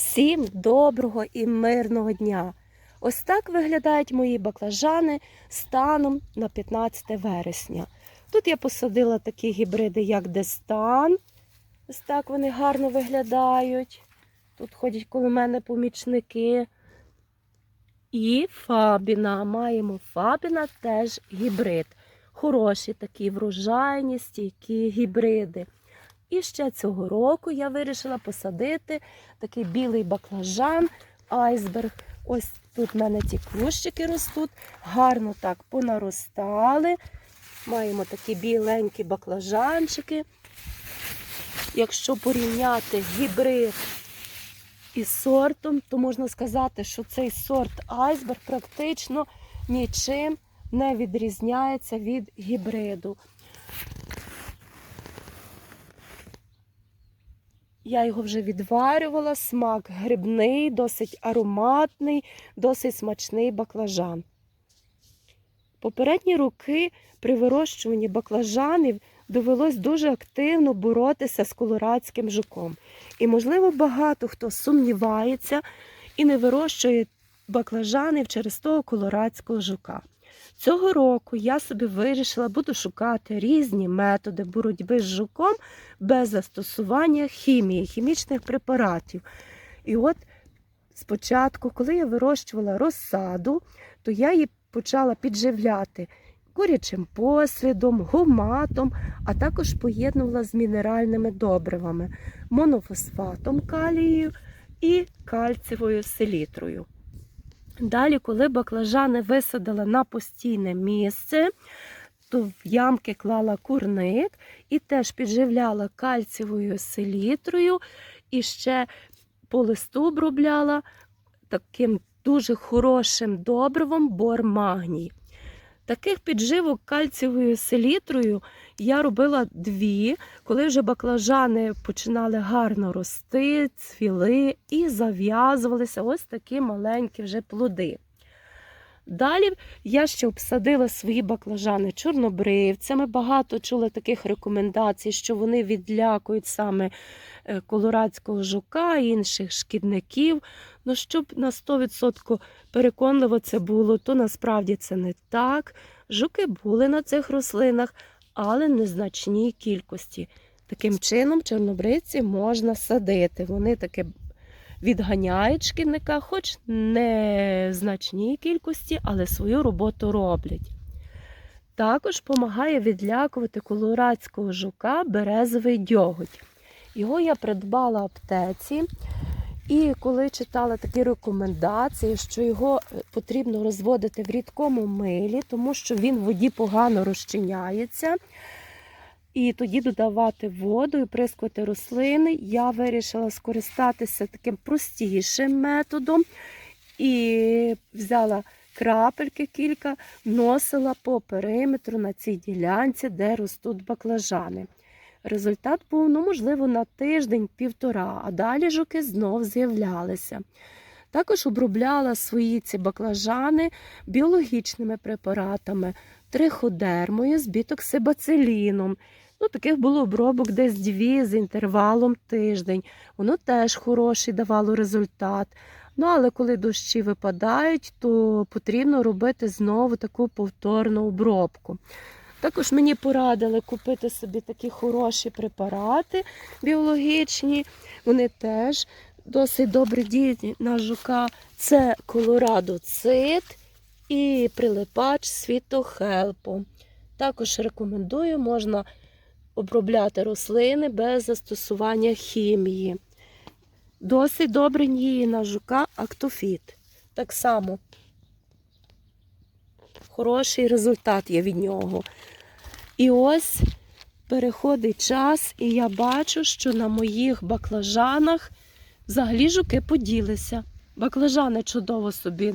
Всім доброго і мирного дня! Ось так виглядають мої баклажани станом на 15 вересня. Тут я посадила такі гібриди, як Дестан. Ось так вони гарно виглядають. Тут ходять коло мене помічники. І Фабіна. Маємо Фабіна теж гібрид. Хороші такі врожайні, стійкі гібриди. І ще цього року я вирішила посадити такий білий баклажан, айсберг. Ось тут в мене ті кущики ростуть, гарно так понаростали. Маємо такі біленькі баклажанчики. Якщо порівняти гібрид із сортом, то можна сказати, що цей сорт айсберг практично нічим не відрізняється від гібриду. Я його вже відварювала, смак грибний, досить ароматний, досить смачний баклажан. Попередні роки при вирощуванні баклажанів довелось дуже активно боротися з колорадським жуком. І, можливо, багато хто сумнівається і не вирощує баклажанів через того колорадського жука. Цього року я собі вирішила, буду шукати різні методи боротьби з жуком без застосування хімії, хімічних препаратів. І от спочатку, коли я вирощувала розсаду, то я її почала підживляти курячим послідом, гуматом, а також поєднувала з мінеральними добривами, монофосфатом калію і кальцієвою селітрою. Далі, коли баклажани висадила на постійне місце, то в ямки клала курник і теж підживляла кальцієвою селітрою, і ще по листу обробляла таким дуже хорошим добривом бор-магній. Таких підживок кальцієвою селітрою я робила дві, коли вже баклажани починали гарно рости, цвіли і зав'язувалися ось такі маленькі вже плоди. Далі я ще обсадила свої баклажани чорнобривцями. Багато чула таких рекомендацій, що вони відлякують саме е, колорадського жука і інших шкідників. Ну, щоб на 100% переконливо це було, то насправді це не так. Жуки були на цих рослинах, але в незначній кількості. Таким чином, чорнобривці можна садити. Вони таке відганяють шкідника, хоч не в значній кількості, але свою роботу роблять. Також допомагає відлякувати колорадського жука березовий дьоготь. Його я придбала в аптеці. І коли читала такі рекомендації, що його е, потрібно розводити в рідкому милі, тому що він в воді погано розчиняється, і тоді додавати воду і прискувати рослини, я вирішила скористатися таким простішим методом і взяла крапельки кілька, носила по периметру на цій ділянці, де ростуть баклажани. Результат був, ну, можливо, на тиждень-півтора, а далі жуки знов з'являлися. Також обробляла свої ці баклажани біологічними препаратами, триходермою з бітоксибациліном. Ну, таких було обробок десь дві з інтервалом тиждень. Воно теж хороший давало результат. Ну, але коли дощі випадають, то потрібно робити знову таку повторну обробку. Також мені порадили купити собі такі хороші препарати біологічні. Вони теж досить добре діють на жука. Це Колорадо Цит і прилипач світохелпу. Також рекомендую, можна обробляти рослини без застосування хімії. Досить добре діє на жука актофіт. Так само хороший результат є від нього. І ось переходить час, і я бачу, що на моїх баклажанах взагалі жуки поділися. Баклажани чудово собі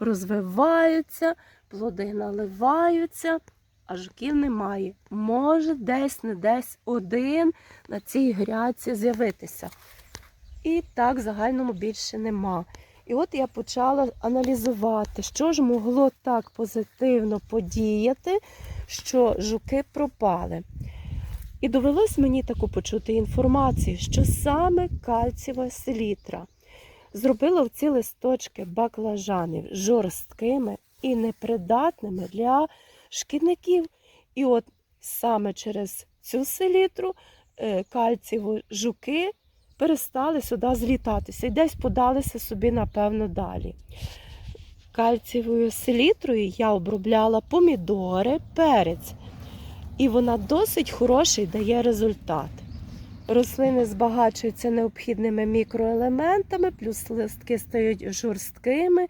розвиваються, плоди наливаються, а жуків немає. Може, десь не десь один на цій грядці з'явитися. І так в загальному більше нема. І от я почала аналізувати, що ж могло так позитивно подіяти, що жуки пропали. І довелось мені таку почути інформацію, що саме кальцієва селітра. зробила ці листочки баклажанів жорсткими і непридатними для шкідників. І от саме через цю селітру е, кальцієві жуки перестали сюди злітатися і десь подалися собі, напевно, далі. Кальцієвою селітрою я обробляла помідори, перець. І вона досить хороший дає результат. Рослини збагачуються необхідними мікроелементами, плюс листки стають жорсткими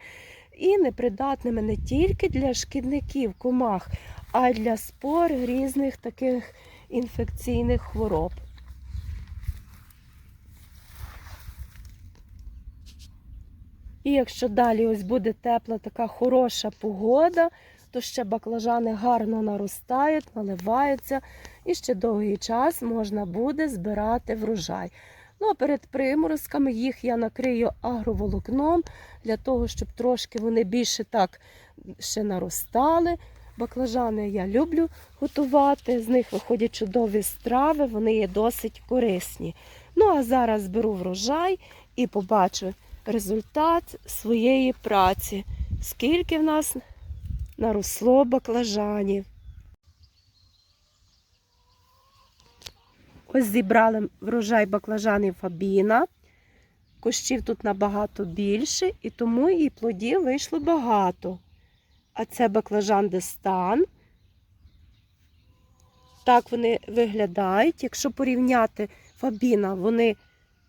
і непридатними не тільки для шкідників, комах, а й для спор різних таких інфекційних хвороб. І якщо далі ось буде тепла така хороша погода, то ще баклажани гарно наростають, наливаються, і ще довгий час можна буде збирати врожай. Ну а перед приморозками їх я накрию агроволокном для того, щоб трошки вони більше так ще наростали. Баклажани я люблю готувати, з них виходять чудові страви, вони є досить корисні. Ну а зараз зберу врожай і побачу результат своєї праці. Скільки в нас наросло баклажанів. Ось зібрали врожай баклажанів Фабіна. Кущів тут набагато більше, і тому і плодів вийшло багато. А це баклажан Дестан. Так вони виглядають. Якщо порівняти Фабіна, вони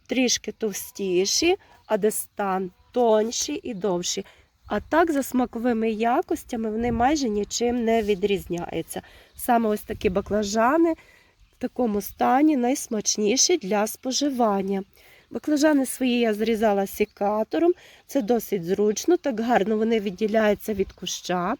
трішки товстіші, а Дестан тонші і довші. А так, за смаковими якостями, вони майже нічим не відрізняються. Саме ось такі баклажани в такому стані найсмачніші для споживання. Баклажани свої я зрізала сікатором, це досить зручно, так гарно вони відділяються від куща.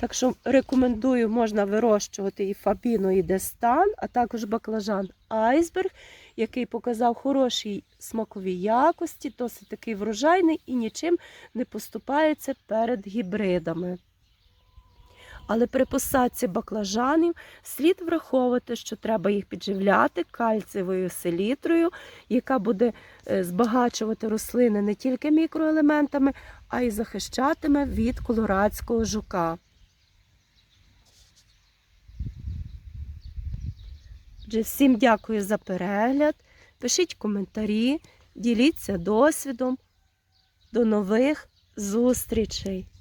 Так що рекомендую, можна вирощувати і фабіно, і дестан, а також баклажан айсберг, який показав хороші смакові якості, досить такий врожайний і нічим не поступається перед гібридами. Але при посадці баклажанів слід враховувати, що треба їх підживляти кальцієвою селітрою, яка буде е, збагачувати рослини не тільки мікроелементами, а й захищатиме від колорадського жука. Отже, всім дякую за перегляд. Пишіть коментарі, діліться досвідом. До нових зустрічей!